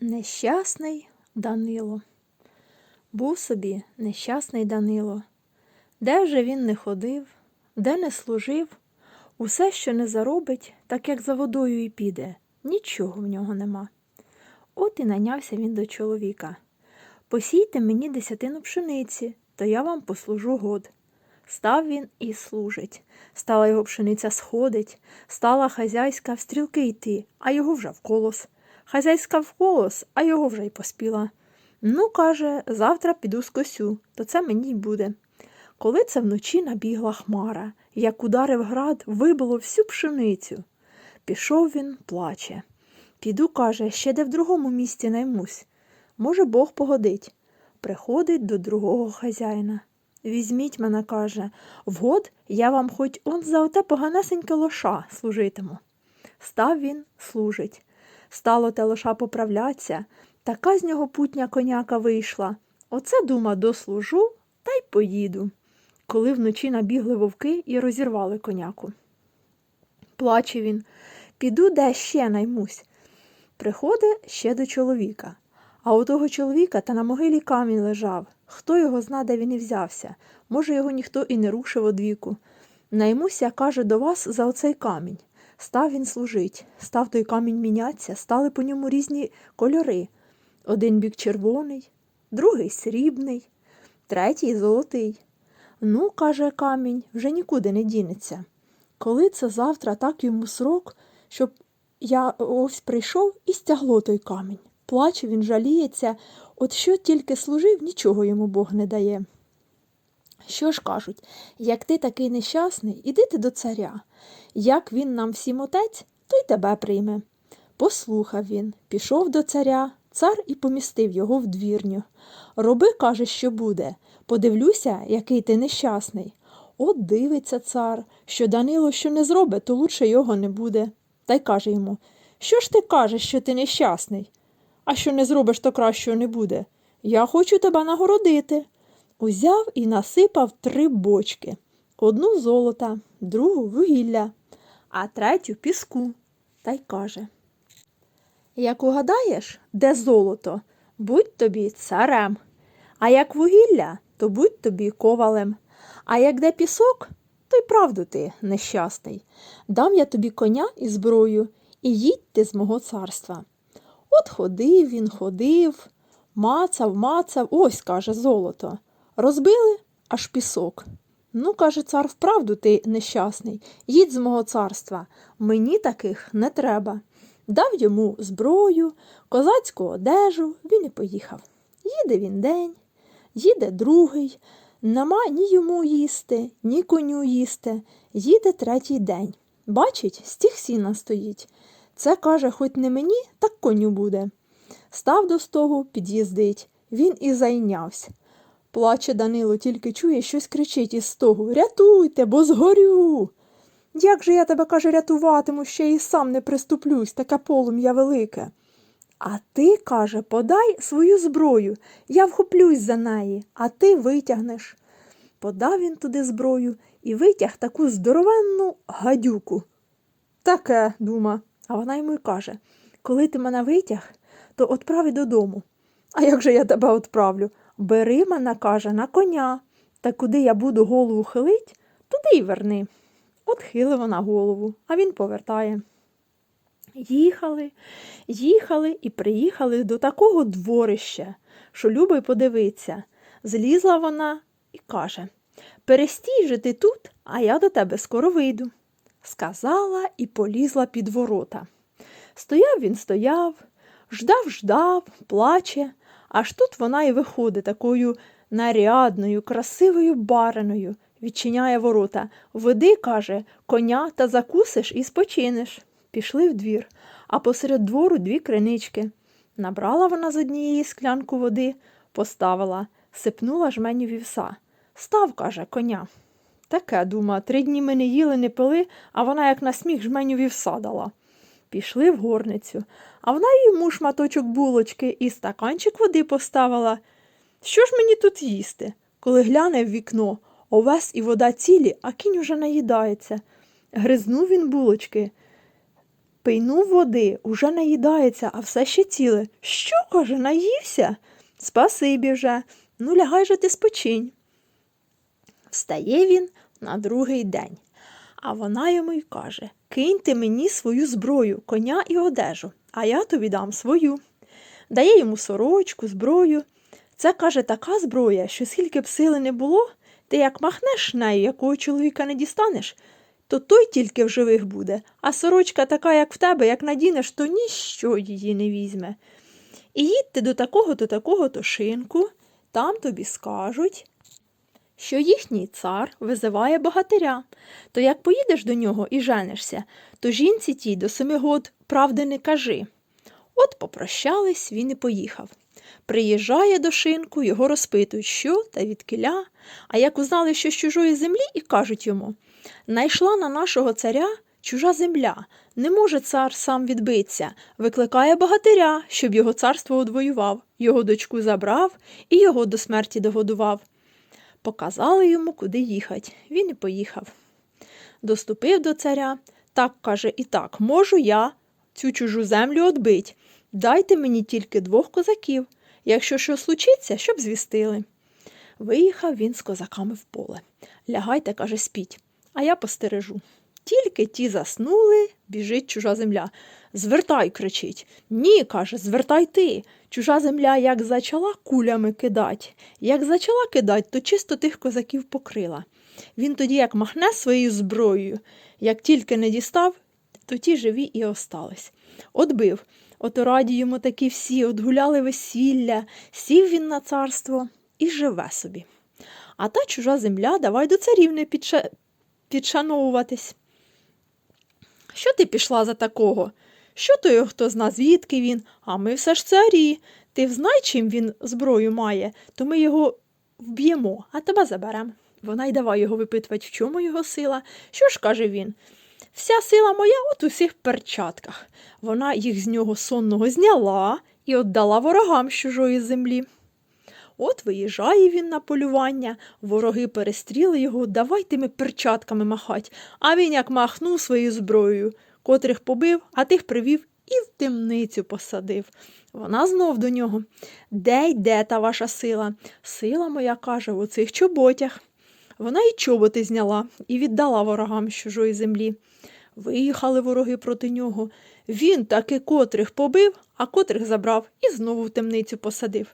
Нещасний Данило. Був собі нещасний Данило. Де вже він не ходив, де не служив, усе, що не заробить, так як за водою і піде, нічого в нього нема. От і найнявся він до чоловіка. Посійте мені десятину пшениці, то я вам послужу год. Став він і служить. Стала його пшениця сходить, стала хазяйська в стрілки йти, а його вже в колос. Хазяйська в колос, а його вже й поспіла. Ну, каже, завтра піду з косю, то це мені й буде. Коли це вночі набігла хмара, як ударив град, вибило всю пшеницю. Пішов він, плаче. Піду, каже, ще де в другому місці наймусь. Може, Бог погодить. Приходить до другого хазяїна. Візьміть мене, каже, вгод я вам хоч он за оте поганесеньке лоша служитиму. Став він, служить. Стало те лоша поправляться, така з нього путня коняка вийшла. Оце, дума, дослужу та й поїду. Коли вночі набігли вовки і розірвали коняку. Плаче він. Піду де ще наймусь. Приходить ще до чоловіка. А у того чоловіка та на могилі камінь лежав. Хто його зна, де він і взявся? Може, його ніхто і не рушив одвіку. Наймуся, каже, до вас за оцей камінь. Став він служить, став той камінь мінятися, стали по ньому різні кольори. Один бік червоний, другий срібний, третій золотий. Ну, каже камінь, вже нікуди не дінеться. Коли це завтра так йому срок, щоб я ось прийшов і стягло той камінь. Плаче він, жаліється, от що тільки служив, нічого йому Бог не дає. Що ж кажуть, як ти такий нещасний, іди ти до царя. Як він нам всім отець, то й тебе прийме. Послухав він, пішов до царя, цар і помістив його в двірню. Роби, каже, що буде. Подивлюся, який ти нещасний. От дивиться цар, що Данило що не зробить, то лучше його не буде. Та й каже йому Що ж ти кажеш, що ти нещасний? А що не зробиш, то кращого не буде. Я хочу тебе нагородити. Узяв і насипав три бочки одну золота, другу вугілля, а третю піску. Та й каже Як угадаєш, де золото, будь тобі царем, а як вугілля, то будь тобі ковалем, а як де пісок, то й правду ти нещасний. Дам я тобі коня і зброю, і їдь ти з мого царства. От ходив він, ходив, мацав, мацав, ось, каже, золото. Розбили аж пісок. Ну, каже цар, вправду ти нещасний, їдь з мого царства, мені таких не треба. Дав йому зброю, козацьку одежу, він і поїхав. Їде він день, їде другий, нема ні йому їсти, ні коню їсти, їде третій день. Бачить, стіг сіна стоїть. Це, каже, хоч не мені, так коню буде. Став до стогу, під'їздить. Він і зайнявся. Плаче Данило, тільки чує, щось кричить із стогу Рятуйте, бо згорю. Як же я тебе, каже, рятуватиму, ще й сам не приступлюсь, таке полум'я велике. А ти, каже, подай свою зброю, я вхоплюсь за неї, а ти витягнеш. Подав він туди зброю і витяг таку здоровенну гадюку. Таке, дума, а вона йому й каже коли ти мене витяг, то отправи додому. А як же я тебе отправлю? Бери мене, каже, на коня, та куди я буду голову хилить, туди й верни. От хили вона голову, а він повертає. Їхали, їхали і приїхали до такого дворища, що любий подивиться. Злізла вона і каже Перестій же ти тут, а я до тебе скоро вийду. Сказала і полізла під ворота. Стояв він стояв, ждав, ждав, плаче, аж тут вона і виходить такою нарядною, красивою бариною, відчиняє ворота. Веди, каже, коня та закусиш і спочинеш. Пішли в двір, а посеред двору дві кринички. Набрала вона з однієї склянку води, поставила, сипнула жменю вівса. Став, каже, коня. Таке, дума, три дні ми не їли, не пили, а вона, як на сміх, жменю вівса дала. Пішли в горницю, а вона йому шматочок булочки і стаканчик води поставила. Що ж мені тут їсти? Коли гляне в вікно, овес і вода цілі, а кінь уже наїдається. Гризнув він булочки. Пийнув води, уже наїдається, а все ще ціле. Що, каже, наївся? Спасибі вже. Ну, лягай же ти спочинь. Встає він на другий день. А вона йому й каже Киньте мені свою зброю, коня і одежу, а я тобі дам свою. Дає йому сорочку, зброю. Це, каже, така зброя, що скільки б сили не було, ти як махнеш нею, якого чоловіка не дістанеш, то той тільки в живих буде, а сорочка така, як в тебе, як надінеш, то ніщо її не візьме. І їдьте до такого до такого то шинку, там тобі скажуть, що їхній цар визиває богатиря. То як поїдеш до нього і женишся, то жінці тій до семи год правди не кажи. От попрощались, він і поїхав. Приїжджає до шинку, його розпитують, що та відкиля. А як узнали, що з чужої землі, і кажуть йому Найшла на нашого царя чужа земля, не може цар сам відбитися, викликає богатиря, щоб його царство одвоював, його дочку забрав і його до смерті догодував. Показали йому, куди їхати. Він і поїхав. Доступив до царя, так каже, і так, можу я цю чужу землю одбить. Дайте мені тільки двох козаків. Якщо що случиться, щоб звістили. Виїхав він з козаками в поле. Лягайте, каже, спіть, а я постережу. Тільки ті заснули, біжить чужа земля. Звертай, кричить. Ні, каже, звертай ти. Чужа земля як зачала кулями кидать. Як зачала кидать, то чисто тих козаків покрила. Він тоді як махне своєю зброєю, як тільки не дістав, то ті живі і остались. Отбив. Ото раді йому такі всі, отгуляли весілля, сів він на царство і живе собі. А та чужа земля давай до царівни підша... підшановуватись. Що ти пішла за такого? Що то його хто зна, звідки він? А ми все ж царі. Ти взнай, чим він зброю має, то ми його вб'ємо, а тебе заберемо. Вона й давай його випитувати, в чому його сила. Що ж каже він? Вся сила моя от у цих перчатках. Вона їх з нього сонного зняла і віддала ворогам чужої землі. От виїжджає він на полювання, вороги перестріли його, давай тими перчатками махать, а він як махнув своєю зброєю, котрих побив, а тих привів і в темницю посадив. Вона знов до нього. Де йде та ваша сила? Сила моя каже в оцих чоботях. Вона і чоботи зняла і віддала ворогам з чужої землі. Виїхали вороги проти нього. Він таки котрих побив, а котрих забрав і знову в темницю посадив.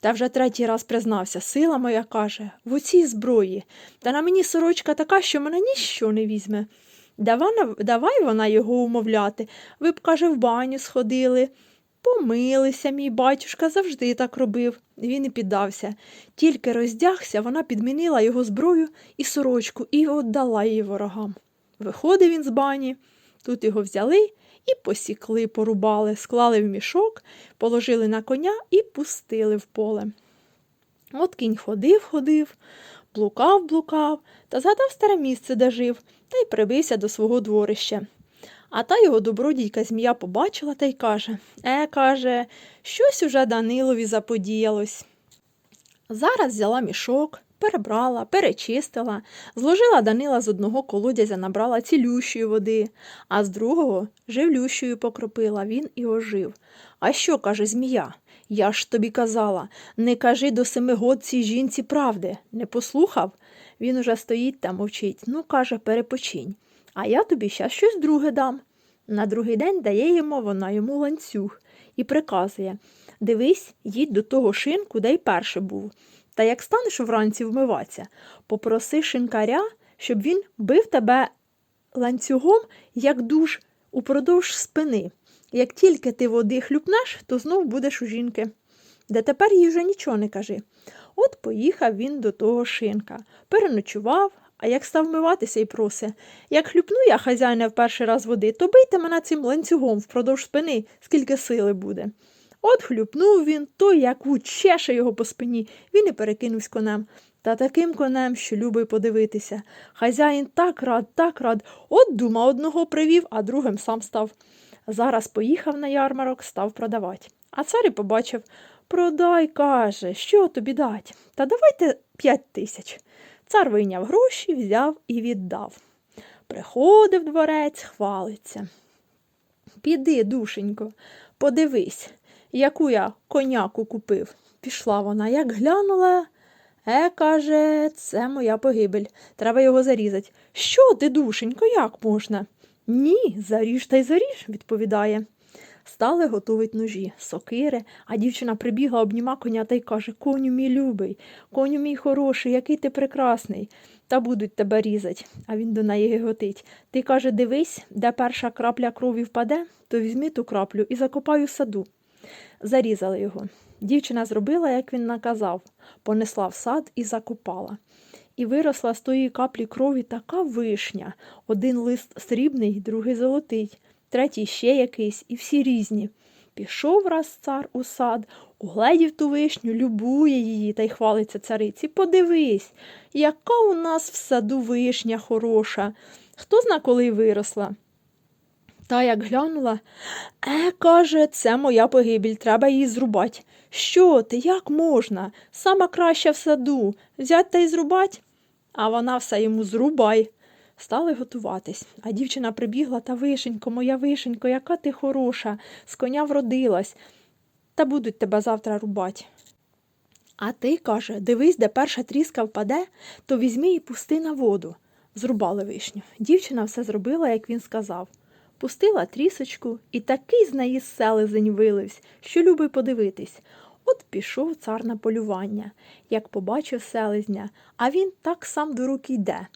Та вже третій раз признався, сила моя каже, в оцій зброї, та на мені сорочка така, що мене ніщо не візьме. Давай, вона його умовляти. Ви б, каже, в баню сходили. Помилися, мій батюшка завжди так робив. Він і піддався. Тільки роздягся, вона підмінила його зброю і сорочку і віддала її ворогам. Виходив він з бані, тут його взяли і посікли, порубали, склали в мішок, положили на коня і пустили в поле. От кінь ходив, ходив, блукав, блукав та згадав старе місце, де жив, та й прибився до свого дворища. А та його добродійка змія побачила та й каже Е, каже, щось уже Данилові заподіялось. Зараз взяла мішок, перебрала, перечистила, зложила Данила з одного колодязя, набрала цілющої води, а з другого живлющою покропила, він і ожив. А що, каже змія? Я ж тобі казала, не кажи до семи жінці правди. Не послухав? Він уже стоїть та мовчить. Ну, каже, перепочинь. А я тобі щас щось друге дам. На другий день дає йому вона йому ланцюг і приказує Дивись, їдь до того шинку, де й перше був. Та як станеш вранці вмиватися, попроси шинкаря, щоб він бив тебе ланцюгом, як душ, упродовж спини. Як тільки ти води хлюпнеш, то знов будеш у жінки. Де тепер їй вже нічого не кажи. От поїхав він до того шинка, переночував, а як став миватися і проси. Як хлюпну я хазяїна в перший раз води, то бийте мене цим ланцюгом впродовж спини, скільки сили буде. От хлюпнув він, то як учеше його по спині, він і перекинувся конем. Та таким конем, що любий подивитися. Хазяїн так рад, так рад. От дума одного привів, а другим сам став. Зараз поїхав на ярмарок, став продавати. А цар і побачив Продай, каже, що тобі дать? Та давайте п'ять тисяч. Цар вийняв гроші, взяв і віддав. Приходив дворець, хвалиться. Піди, душенько, подивись, яку я коняку купив. Пішла вона, як глянула. Е, каже, це моя погибель. Треба його зарізати. Що ти, душенько, як можна? Ні, заріж та й заріж, відповідає. Стали готовить ножі, сокири, а дівчина прибігла, обніма коня та й каже Коню мій любий, коню мій хороший, який ти прекрасний. Та будуть тебе різать. А він до неї гиготить. Ти каже, дивись, де перша крапля крові впаде, то візьми ту краплю і закопай у саду. Зарізали його. Дівчина зробила, як він наказав, понесла в сад і закопала. І виросла з тої каплі крові така вишня. Один лист срібний, другий золотий, третій ще якийсь, і всі різні. Пішов раз цар у сад, угледів ту вишню, любує її та й хвалиться цариці. Подивись, яка у нас в саду вишня хороша. Хто зна, коли виросла. Та як глянула, е, каже, це моя погибель, треба її зрубать. Що ти, як можна? Сама краща в саду. Взять та й зрубать? А вона все йому зрубай. Стали готуватись, а дівчина прибігла та вишенько, моя вишенько, яка ти хороша, з коня вродилась, та будуть тебе завтра рубать. А ти, каже, дивись, де перша тріска впаде, то візьми і пусти на воду. Зрубали вишню. Дівчина все зробила, як він сказав. Пустила трісочку, і такий з неї селезень виливсь, що любий подивитись. От пішов цар на полювання, як побачив селезня, а він так сам до рук йде.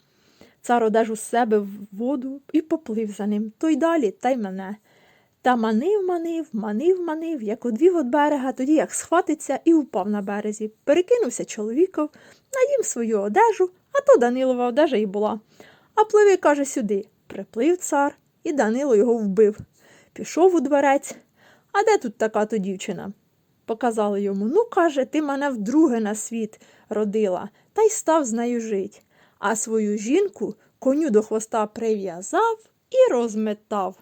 Цар одежу себе в воду і поплив за ним, то й далі, та й мене. Та манив, манив, манив, манив, як одвів від берега, тоді як схватиться і упав на березі. Перекинувся чоловіков, надів свою одежу, а то Данилова одежа й була. А пливи, каже, сюди. Приплив цар, і Данило його вбив. Пішов у дворець. А де тут така то дівчина? Показали йому. Ну, каже, ти мене вдруге на світ родила, та й став з нею жить. А свою жінку коню до хвоста прив'язав і розметав.